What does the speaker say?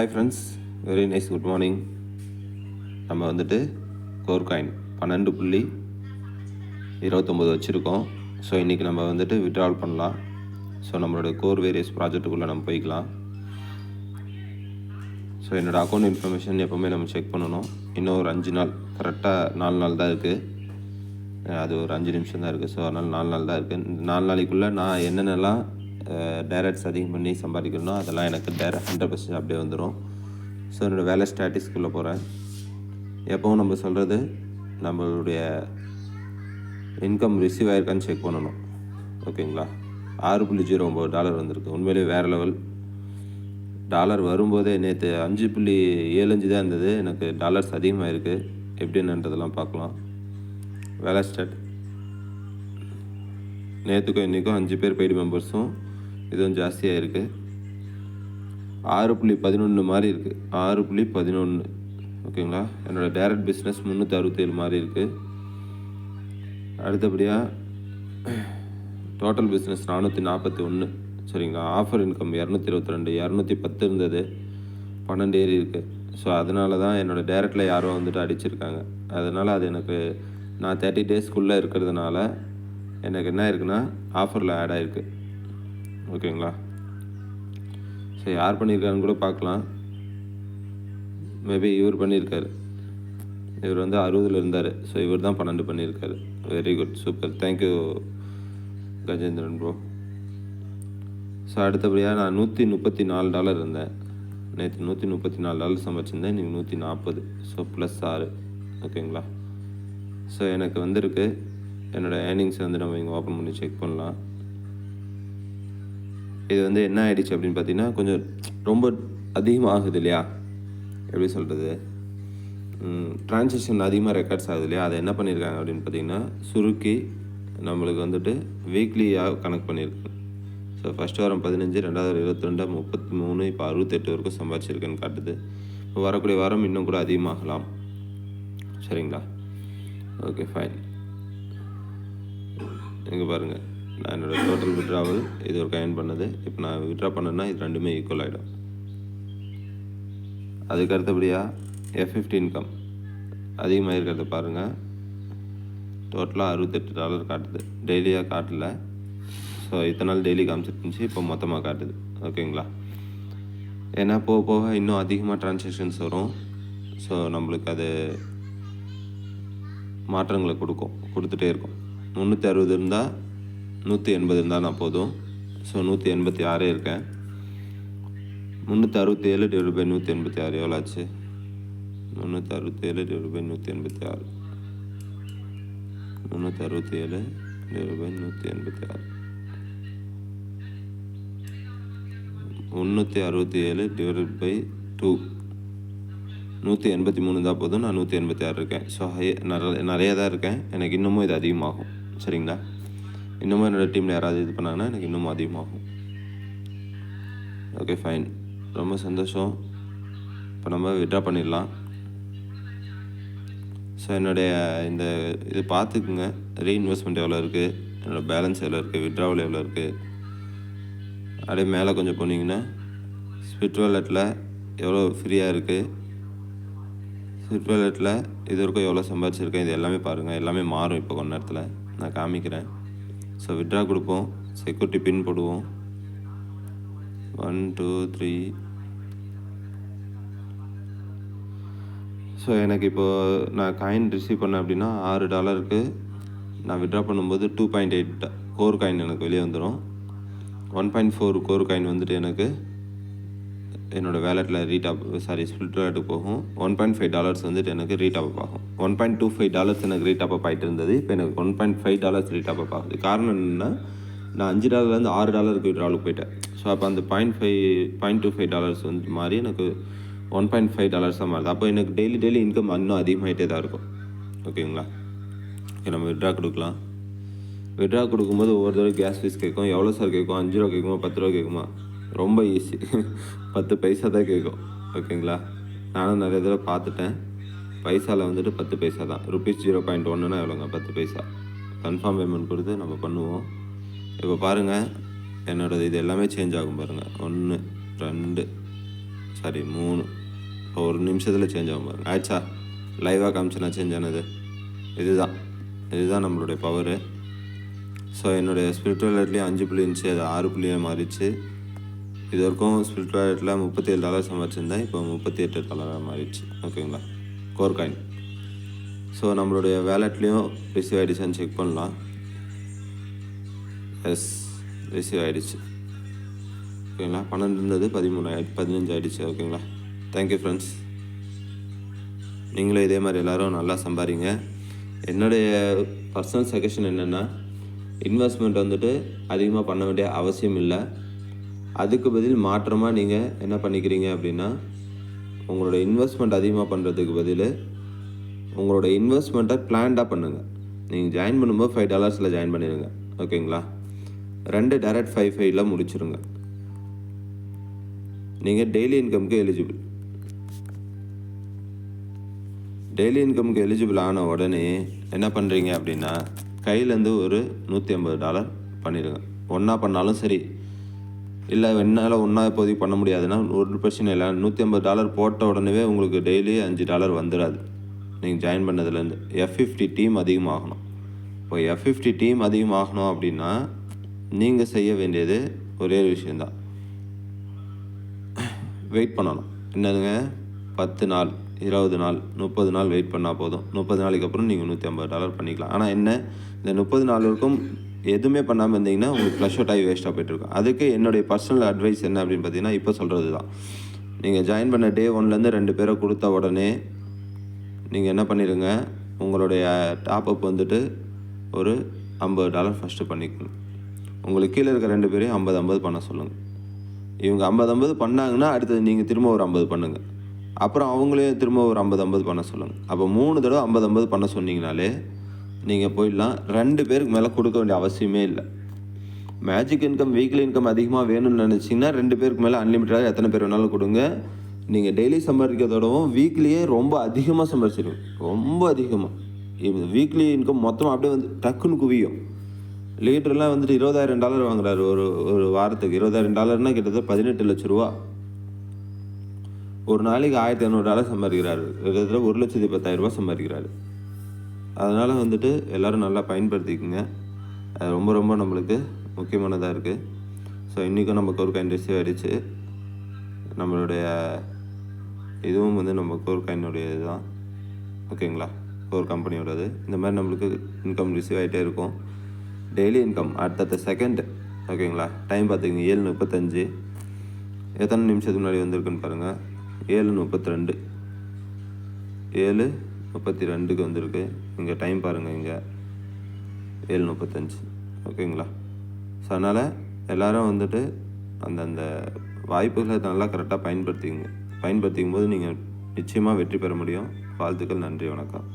Hi friends very nice good morning நம்ம வந்துட்டு core coin பன்னெண்டு புள்ளி இருபத்தொம்போது வச்சுருக்கோம். ஸோ இன்றைக்கி நம்ம வந்துட்டு விட்ரால் பண்ணலாம். ஸோ நம்மளோட கோர் வேரியஸ் ப்ராஜெக்ட்டுக்குள்ளே நம்ம போய்க்கலாம். ஸோ என்னோடய அக்கௌண்ட் இன்ஃபர்மேஷன் எப்போவுமே நம்ம செக் பண்ணணும். இன்னும் ஒரு அஞ்சு நாள் கரெக்டாக நாலு நாள் தான் இருக்குது அது ஒரு அஞ்சு நிமிஷம் தான் இருக்குது ஸோ அதனால் நாலு நாள் தான் இருக்குது நாலு நாளைக்குள்ளே நான் என்னென்னலாம் டேரக்ட்ஸ் அதிகம் பண்ணி சம்பாதிக்கணும் அதெல்லாம் எனக்கு டேரக்ட் ஹண்ட்ரட் பர்சன்ட் அப்படியே வந்துடும் ஸோ என்னோடய வேலை ஸ்டாட்டிஸ்குள்ளே போகிறேன் எப்போவும் நம்ம சொல்கிறது நம்மளுடைய இன்கம் ரிசீவ் ஆயிருக்கான்னு செக் பண்ணணும். ஓகேங்களா ஆறு புள்ளி ஜீரோ ஒம்பது டாலர் வந்திருக்கு. உண்மையிலேயே வேறு லெவல் டாலர் வரும்போதே நேற்று அஞ்சு புள்ளி ஏழஞ்சு தான் இருந்தது. எனக்கு டாலர்ஸ் அதிகமாக இருக்குது எப்படின்னுன்றதெல்லாம் பார்க்கலாம். வேலை ஸ்டார்ட் நேற்றுக்கும் இன்றைக்கும் அஞ்சு பேர் பெய்டு மெம்பர்ஸும் இதுவும் ஜாஸ்தியாக இருக்குது ஆறு புள்ளி பதினொன்று மாதிரி இருக்குது ஆறு புள்ளி பதினொன்று ஓகேங்களா? என்னோடய டைரக்ட் பிஸ்னஸ் முந்நூற்றி அறுபத்தேழு மாதிரி இருக்குது அடுத்தபடியாக டோட்டல் பிஸ்னஸ் நானூற்றி நாற்பத்தி ஒன்று சரிங்களா? ஆஃபர் இன்கம் இரநூத்தி இருபத்தி ரெண்டு இரநூத்தி. பத்து இருந்தது பன்னெண்டு ஏறி இருக்குது ஸோ அதனால தான் என்னோடய டேரக்டில் யாரோ வந்துட்டு அடிச்சிருக்காங்க. அதனால் அது எனக்கு நான் தேர்ட்டி டேஸ்க்குள்ளே இருக்கிறதுனால எனக்கு என்ன இருக்குன்னா ஆஃபரில் ஆட் ஆகிருக்கு ஓகேங்களா? ஸோ யார் பண்ணியிருக்காருன்னு கூட பார்க்கலாம். மேபி இவர் பண்ணியிருக்காரு. இவர் வந்து அறுபதில் இருந்தார். ஸோ இவர் தான் பன்னெண்டு பண்ணியிருக்காரு. Very good super thank you Gajendran bro so அடுத்தபடியாக நான் நூற்றி முப்பத்தி நாலு டாலர் இருந்தேன். நேற்று நூற்றி முப்பத்தி நாலு டாலர் சமைச்சிருந்தேன் இன்றைக்கி நூற்றி நாற்பது. ஸோ ப்ளஸ் ஆறு. ஓகேங்களா? ஸோ எனக்கு வந்திருக்கு. என்னோடய ஏர்னிங்ஸ் வந்து நம்ம இங்கே ஓப்பன் பண்ணி செக் பண்ணலாம். இது வந்து என்ன ஆயிடுச்சு அப்படின்னு பார்த்தீங்கன்னா கொஞ்சம் ரொம்ப அதிகமாகுது இல்லையா? எப்படி சொல்கிறது ட்ரான்சாக்ஷன் அதிகமாக ரெக்கார்ட்ஸ் ஆகுது இல்லையா? அதை என்ன பண்ணியிருக்காங்க அப்படின்னு பார்த்தீங்கன்னா சுருக்கி நம்மளுக்கு வந்துட்டு வீக்லியாக கனெக்ட் பண்ணியிருக்கு ஸோ ஃபஸ்ட் வாரம் பதினஞ்சு ரெண்டாவது வாரம் இருபத்தி ரெண்டு முப்பத்தி மூணு இப்போ அறுபத்தெட்டு வரைக்கும் சம்பாதிச்சிருக்குன்னு காட்டுது. இப்போ வரக்கூடிய வாரம் இன்னும் கூட அதிகமாகலாம். சரிங்களா? ஓகே ஃபைன் இங்கே பாருங்கள் நான் என்னோடய டோட்டல் விட்ராவல் இது ஒரு கைன் பண்ணது. இப்போ நான் விட்ரா பண்ணேன்னா இது ரெண்டுமே ஈக்குவல் ஆகிடும் அதுக்கு அடுத்தபடியாக எஃப் ஃபிஃப்டி இன்கம் அதிகமாக இருக்கிறத பாருங்கள் டோட்டலாக அறுபத்தெட்டு டாலர் காட்டுது. டெய்லியாக காட்டல. ஸோ இத்தனை நாள் டெய்லி காமிச்சிட்டு இருந்துச்சு இப்போ மொத்தமாக காட்டுது. ஓகேங்களா ஏன்னா போக போக இன்னும் அதிகமாக ட்ரான்சாக்ஷன்ஸ் வரும். ஸோ நம்மளுக்கு அது மாற்றங்களை கொடுக்கும். கொடுத்துட்டே இருக்கும். முந்நூற்றி அறுபது இருந்தால் நூற்றி எண்பது இருந்தால் நான் போதும். ஸோ நூற்றி எண்பத்தி ஆறே இருக்கேன். முந்நூற்றி அறுபத்தி ஏழு டிவைட் பை நூற்றி எண்பத்தி ஆறு எவ்வளோ ஆச்சு? முந்நூற்றி அறுபத்தி ஏழு டிவைட் பை நூற்றி எண்பத்தி ஆறு. முந்நூற்றி அறுபத்தி ஏழு டிவைட் பை நூற்றி எண்பத்தி ஆறு. முந்நூற்றி அறுபத்தி ஏழு டிவைட் பை டூ நூற்றி எண்பத்தி மூணு தான் போதும். நான் நூற்றி எண்பத்தி ஆறு இருக்கேன். ஸோ ஹை நிறைய நிறைய தான் இருக்கேன். எனக்கு இன்னமும் இது அதிகமாகும். சரிங்களா? இன்னமும் என்னோடய டீமில் யாராவது இது பண்ணாங்கன்னா எனக்கு இன்னமும் அதிகமாகும். ஓகே ஃபைன் ரொம்ப சந்தோஷம். இப்போ நம்ம விட்ரா பண்ணிடலாம். ஸோ என்னுடைய இந்த இது பார்த்துக்குங்க. ரீஇன்வெஸ்ட்மெண்ட் எவ்வளோ இருக்குது என்னோடய பேலன்ஸ் எவ்வளோ இருக்குது விட்ராவல் எவ்வளோ இருக்குது அப்படியே மேலே கொஞ்சம் போனீங்கன்னா ஸ்விட் வாலெட்டில் எவ்வளோ ஃப்ரீயாக இருக்குது ஸ்விட் வாலெட்டில் இது வரைக்கும் எவ்வளோ சம்பாதிச்சிருக்கேன்? இது எல்லாமே பாருங்கள் எல்லாமே மாறும் இப்போ கொஞ்ச நேரத்தில். நான் காமிக்கிறேன். ஸோ விட்ரா கொடுப்போம். செக்யூரிட்டி பின் போடுவோம். ஒன் டூ த்ரீ ஸோ எனக்கு இப்போது நான் காயின் ரிசீவ் பண்ணேன் அப்படின்னா ஆறு டாலருக்கு நான் விட்ரா பண்ணும்போது two point eight core coin எனக்கு வெளியே வந்துடும் one point four core coin வந்துட்டு எனக்கு என்னோடய வேலெட்டில் ரீடாப் சாரி ஸ்பிளிட் வேலெட்டுக்கு போகும். ஒன் பாயிண்ட் ஃபைவ் டாலர்ஸ் வந்துட்டு எனக்கு ரீடாப் ஆகும். One point two five dollars எனக்கு ரீட் அப் ஆகிட்டு இருந்தது. இப்போ எனக்கு one point five dollars read up ஆகுது. காரணம் என்னென்னா நான் அஞ்சு டாலர்லேருந்து ஆறு டாலருக்கு விட்ராலுக்கு போயிட்டேன். ஸோ அப்போ அந்த point five point two five dollars வந்து மாதிரி எனக்கு ஒன் பாயிண்ட் ஃபைவ் டாலர்ஸ் தான் மாறுது. அப்போ எனக்கு டெய்லி டெய்லி இன்கம் இன்னும் அதிகமாகிட்டே தான் இருக்கும். ஓகேங்களா ஓகே நம்ம விட்ரா கொடுக்கலாம். விட்ரா கொடுக்கும்போது ஒவ்வொரு தடவை கேஸ் ஃபீஸ் கேட்கும். எவ்வளோ சார் கேட்கும்? அஞ்சு ரூபா கேட்குமா? பத்து ரூபா கேட்குமா? ரொம்ப ஈஸி பத்து பைசா தான் கேட்கும். ஓகேங்களா நானும் நிறைய தடவை பார்த்துட்டேன். பைசாவில் வந்துட்டு பத்து பைசா தான். ருபீஸ் ஜீரோ பாயிண்ட் ஒன்றுனா எவ்வளோங்க? பத்து பைசா. கன்ஃபார்ம் பேமெண்ட் கொடுத்து நம்ம பண்ணுவோம். இப்போ பாருங்கள் என்னோடது இது எல்லாமே சேஞ்ச் ஆகும் பாருங்கள் ஒன்று ரெண்டு சாரி மூணு. இப்போ ஒரு நிமிஷத்தில் சேஞ்ச் ஆகும் பாருங்கள் ஆச்சா லைவாக காமிச்சுனா சேஞ்ச் ஆனது. இதுதான். இதுதான் நம்மளுடைய பவரு ஸோ என்னுடைய ஸ்பிரிச்சுவலிட்டிலையும் அஞ்சு புள்ளி இருந்துச்சு. அது ஆறு புள்ளியாக மாறிடுச்சு. இது வரைக்கும் ஸ்பிரிச்சுவாலிட்டியில் முப்பத்தி ஏழு டாலர் சம்பாதிச்சிருந்தேன். இப்போ முப்பத்தி எட்டு டாலராக மாறிடுச்சு. ஓகேங்களா கோர் காயின் ஸோ நம்மளுடைய வேலெட்லேயும் ரிசீவ் ஆகிடுச்சான்னு செக் பண்ணலாம். எஸ் ரிசீவ் ஆகிடுச்சு ஓகேங்களா? பன்னெண்டு இருந்தது பதிமூணு ஆயி பதினஞ்சு ஆகிடுச்சு ஓகேங்களா? தேங்க்யூ ஃப்ரெண்ட்ஸ் நீங்களும் இதே மாதிரி எல்லோரும் நல்லா சம்பாதிங்க. என்னுடைய பர்சனல் சஜஷன் என்னென்னா இன்வெஸ்ட்மெண்ட் வந்துட்டு அதிகமாக பண்ண வேண்டிய அவசியம் இல்லை. அதுக்கு பதில் மாற்றமாக நீங்கள் என்ன பண்ணிக்கிறீங்க அப்படின்னா உங்களோட இன்வெஸ்ட்மெண்ட் அதிகமாக பண்ணுறதுக்கு பதில் உங்களோட இன்வெஸ்ட்மெண்ட்டை பிளான்டாக பண்ணுங்கள் நீங்கள் ஜாயின் பண்ணும்போது ஃபைவ் டாலர்ஸில் ஜாயின் பண்ணிடுங்க ஓகேங்களா? ரெண்டு டேரக்ட் ஃபைவ் ஃபைவ்ல முடிச்சிருங்க. நீங்கள் டெய்லி இன்கம்க்கு எலிஜிபிள் டெய்லி இன்கம்க்கு எலிஜிபிள் ஆன உடனே என்ன பண்ணுறீங்க அப்படின்னா கையிலேருந்து ஒரு நூற்றி ஐம்பது டாலர் பண்ணிடுங்க ஒன்றா பண்ணாலும் சரி இல்லை என்னால் ஒன்றா இப்போதைக்கு பண்ண முடியாதுன்னா ஒரு பிரச்சனை இல்லை. நூற்றி ஐம்பது டாலர் போட்ட உடனே உங்களுக்கு டெய்லி அஞ்சு டாலர் வந்துடாது நீங்கள் ஜாயின் பண்ணதுலேருந்து எஃப் ஃபிஃப்டி டீம் அதிகமாகணும். இப்போ எஃப் ஃபிஃப்டி டீம் அதிகமாகணும் அப்படின்னா நீங்கள் செய்ய வேண்டியது ஒரே ஒரு விஷயந்தான் வெயிட் பண்ணணும். என்னதுங்க? பத்து நாள் இருபது நாள் முப்பது நாள் வெயிட் பண்ணால் போதும். முப்பது நாளைக்கு அப்புறம் நீங்கள் நூற்றி ஐம்பது டாலர் பண்ணிக்கலாம். ஆனால் என்ன? இந்த முப்பது நாள் எதுவுமே பண்ணாமல் இருந்தீங்கன்னா உங்களுக்கு ஃப்ளஷ் அவுட் ஆகி வேஸ்ட்டாக போயிட்டுருக்கும் அதுக்கு என்னுடைய பர்சனல் அட்வைஸ் என்ன அப்படின்னு பார்த்தீங்கன்னா இப்போ சொல்கிறது தான். நீங்கள் ஜாயின் பண்ண டே ஒன்லேருந்து ரெண்டு பேரை கொடுத்த உடனே நீங்கள் என்ன பண்ணிடுங்க உங்களுடைய டாப் அப் வந்துட்டு ஒரு ஐம்பது டாலர் ஃபஸ்ட்டு பண்ணிக்கணும். உங்களுக்கு கீழே இருக்க ரெண்டு பேரையும் ஐம்பது ஐம்பது பண்ண சொல்லுங்கள் இவங்க ஐம்பது ஐம்பது பண்ணாங்கன்னா அடுத்தது நீங்கள் திரும்ப ஒரு ஐம்பது பண்ணுங்கள் அப்புறம் அவங்களையும் திரும்ப ஒரு ஐம்பது ஐம்பது பண்ண சொல்லுங்கள் அப்போ மூணு தடவை ஐம்பது ஐம்பது பண்ண சொன்னீங்கனாலே நீங்கள் போயிடலாம். ரெண்டு பேருக்கு மேலே கொடுக்க வேண்டிய அவசியமே இல்லை. மேஜிக் இன்கம் வீக்லி இன்கம் அதிகமாக வேணும்னு நினச்சிங்கன்னா ரெண்டு பேருக்கு மேலே அன்லிமிட்டடாக எத்தனை பேர் வேணாலும் கொடுங்க. நீங்கள் டெய்லி சம்பாதிக்கிறதோடவும் வீக்லியே ரொம்ப அதிகமாக சம்பாதிச்சிருங்க ரொம்ப அதிகமாக வீக்லி இன்கம் மொத்தமாக அப்படியே வந்து டக்குன்னு குவியும். லீட்டர்லாம் வந்துட்டு இருபதாயிரம் டாலர் வாங்குறாரு. ஒரு ஒரு வாரத்துக்கு இருபதாயிரம் டாலர்னா கிட்டத்தட்ட பதினெட்டு லட்ச ரூபா. ஒரு நாளைக்கு ஆயிரத்தி இரநூறு டாலர் சம்பாதிக்கிறாரு. கிட்டத்தட்ட ஒரு லட்சத்தி பத்தாயிரம் ரூபாய் சம்பாதிக்கிறாரு. அதனால் வந்துட்டு எல்லோரும் நல்லா பயன்படுத்திக்கோங்க. அது ரொம்ப ரொம்ப நம்மளுக்கு முக்கியமானதாக இருக்குது ஸோ இன்றைக்கும் நம்ம கோர் கைண்ட் ரிசீவ் ஆகிடுச்சு நம்மளுடைய இதுவும் வந்து நம்ம கோர் காயினுடைய இதுதான் ஓகேங்களா கோர் கம்பெனியோடது இந்த மாதிரி நம்மளுக்கு இன்கம் ரிசீவ் ஆகிட்டே இருக்கும். டெய்லி இன்கம் அடுத்தடுத்த செகண்ட் ஓகேங்களா டைம் பார்த்துக்கங்க ஏழு முப்பத்தஞ்சு. எத்தனை நிமிஷத்துக்கு முன்னாடி வந்திருக்குன்னு பாருங்கள் ஏழு முப்பத்தி ரெண்டு. ஏழு முப்பத்தி ரெண்டுக்கு வந்திருக்கு. இங்கே டைம் பாருங்கள் இங்கே ஏழு முப்பத்தஞ்சு ஓகேங்களா? ஸோ அதனால் எல்லோரும் வந்துட்டு அந்தந்த வாய்ப்புகளை நல்லா கரெக்டாக பயன்படுத்திங்க பயன்படுத்திக்கும் போது நீங்கள் நிச்சயமாக வெற்றி பெற முடியும். வாழ்த்துக்கள் நன்றி வணக்கம்.